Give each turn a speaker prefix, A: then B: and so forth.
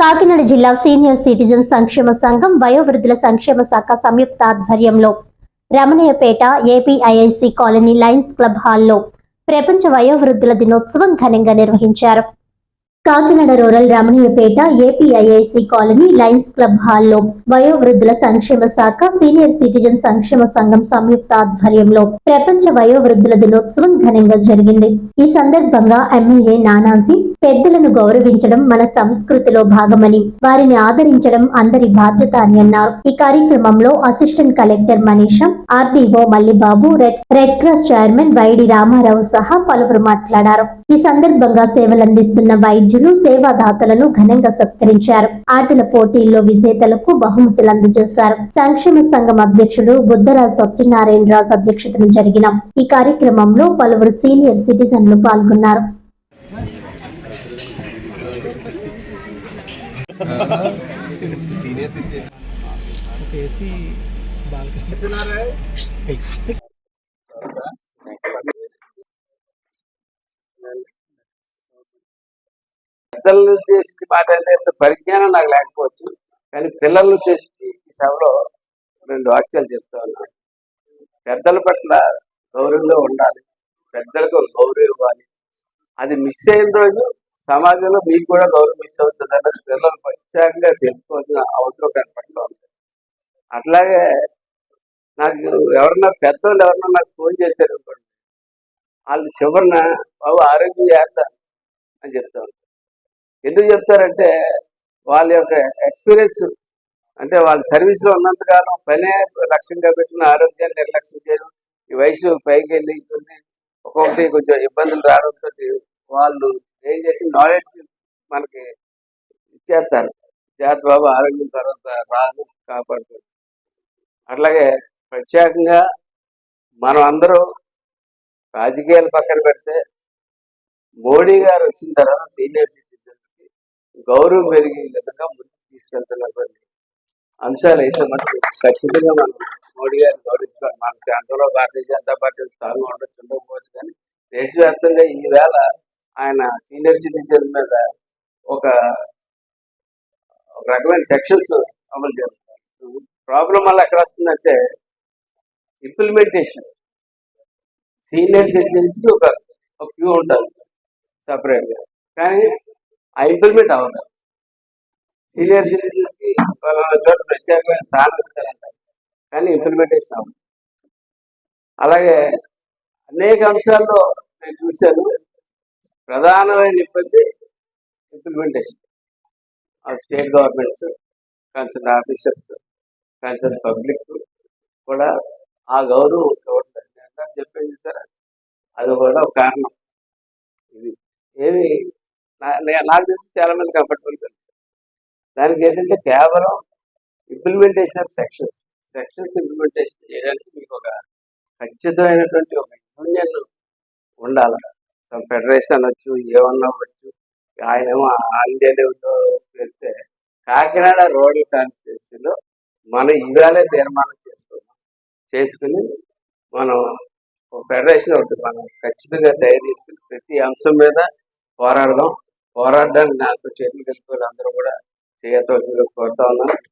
A: కాకినాడ జిల్లా senior citizen సంక్షేమ సంఘం వయోవృద్ధుల సంక్షేమ శాఖ సంయుక్త ఆధ్వర్యంలో Ramanayyapeta APIIC colony lions club హాల్లో ప్రపంచ వయోవృద్ధుల దినోత్సవం ఘనంగా నిర్వహించారు. Kakinada rural Ramaniyapeta APIIC colony lions club హాల్లో వయోవృద్ధుల సంక్షేమ శాఖ సీనియర్ సిటిజన్ సంక్షేమ సంఘం సంయుక్త ఆధ్వర్యంలో ప్రపంచ వయోవృద్ధుల దినోత్సవం ఘనంగా జరిగింది. ఈ సందర్భంగా ఎమ్మెల్యే నానాజీ పెద్దలను గౌరవించడం మన సంస్కృతిలో భాగమని వారిని ఆదరించడం అందరి బాధ్యత అని అన్నారు. ఈ కార్యక్రమంలో assistant collector Manisha RDO Mallibabu red red cross chairman YD Ramarao సహా పలువురు మాట్లాడారు. ఈ సందర్భంగా సేవలందిస్తున్న వైద్యులు సేవాదాతలను ఘనంగా సత్కరించారు. ఆటల పోటీల్లో విజేతలకు బహుమతులు అందజేశారు సంక్షేమ సంఘం అధ్యక్షుడు బుద్ధరాజ్ సత్యనారాయణ రాజు అధ్యక్షతన జరిగిన ఈ కార్యక్రమంలో పలువురు సీనియర్ సిటిజన్లు పాల్గొన్నారు.
B: బాలకృష్ణ.
C: పెద్దలను ఉద్దేశించి మాట్లాడేంత పరిజ్ఞానం నాకు లేకపోవచ్చు కానీ పిల్లలను ఉద్దేశించి ఈ సభలో రెండు వాక్యాలు చెప్తా ఉన్నాను పెద్దల పట్ల గౌరవంగా ఉండాలి పెద్దలకు గౌరవం ఇవ్వాలి. అది మిస్ అయిన రోజు సమాజంలో మీకు కూడా గౌరవం మిస్ అవుతుంది అన్నది పిల్లలు ప్రత్యేకంగా తెలుసుకోవాల్సిన అవసరం కనపడుతూ ఉంది. అట్లాగే నాకు ఎవరన్నా పెద్దవాళ్ళు ఎవరన్నా నాకు ఫోన్ చేశారు అనుకోండి వాళ్ళు చివరిన బాబు ఆరోగ్యం చేస్తా అని చెప్తాను ఎందుకు చెప్తారంటే వాళ్ళ యొక్క ఎక్స్పీరియన్స్ అంటే వాళ్ళ సర్వీస్లో ఉన్నంతకాలం పనే లక్ష్యంగా పెట్టిన ఆరోగ్యాన్ని నిర్లక్ష్యం చేయడం ఈ వయసు పైకి వెళ్ళి ఒక్కొక్కటి కొంచెం ఇబ్బందులు రావడంతో వాళ్ళు ఏం చేసి నాలెడ్జ్ మనకి ఇచ్చేస్తారు. జాతి బాబు ఆరోగ్యం తర్వాత రాదు కాపాడుతుంది అట్లాగే ప్రత్యేకంగా మనం అందరూ రాజకీయాలు పక్కన పెడితే మోడీ గారు వచ్చిన తర్వాత సీనియర్ సిటిజన్ గౌరవం పెరిగే విధంగా ముందుకు తీసుకెళ్తున్నటువంటి అంశాలు అయితే మనకు ఖచ్చితంగా మనం మోడీ గారిని గౌరవించుకోవాలి. మన ప్రాంతంలో భారతీయ జనతా పార్టీ స్థానం ఉండొచ్చు ఉండకపోవచ్చు కానీ దేశవ్యాప్తంగా ఈ వేళ ఆయన సీనియర్ సిటిజన్ మీద ఒక రకమైన సెక్షన్స్ అమలు చేస్తారు ప్రాబ్లం వల్ల ఎక్కడ వస్తుందంటే ఇంప్లిమెంటేషన్. సీనియర్ సిటిజన్స్కి ఒక క్యూ ఉంటుంది సపరేట్గా కానీ ఆ ఇంప్లిమెంట్ అవ్వదు సీనియర్ సిటిజన్స్కి చోట ప్రత్యేకమైన స్థానం ఇస్తారంటారు కానీ ఇంప్లిమెంటేషన్ అవ్వదు. అలాగే అనేక అంశాల్లో నేను చూశాను. ప్రధానమైన ఇబ్బంది implementation state governments concern officers concern public కూడా ఆ గౌరవం చూడలేదు చెప్పేది సార్ అది కూడా ఒక కారణం. ఇది ఏమి నాకు తెలిసి చాలా మంది కంఫర్టబుల్ దానికి ఏంటంటే కేవలం implementation of sections sections implementation చేయడానికి మీకు ఒక ఖచ్చితమైనటువంటి ఒక యూనియన్ ఉండాలి. ఫెడరేషన్ అనొచ్చు ఏమన్నా అవ్వచ్చు ఆయన ఏమో ఆల్ లెవెల్లో వెళ్తే కాకినాడ రోడ్ల కాన్స్టిట్యూన్సీలో మనం ఇవాళే తీర్మానం చేసుకున్నాం. చేసుకుని మనం ఫెడరేషన్ ఒకటి మనం ఖచ్చితంగా తయారు చేసుకుని ప్రతి అంశం మీద పోరాడదాం. పోరాడడానికి నాకు చేతులు కలిపి అందరూ కూడా చేయవలసిందిగా కోరుతా ఉన్నాను.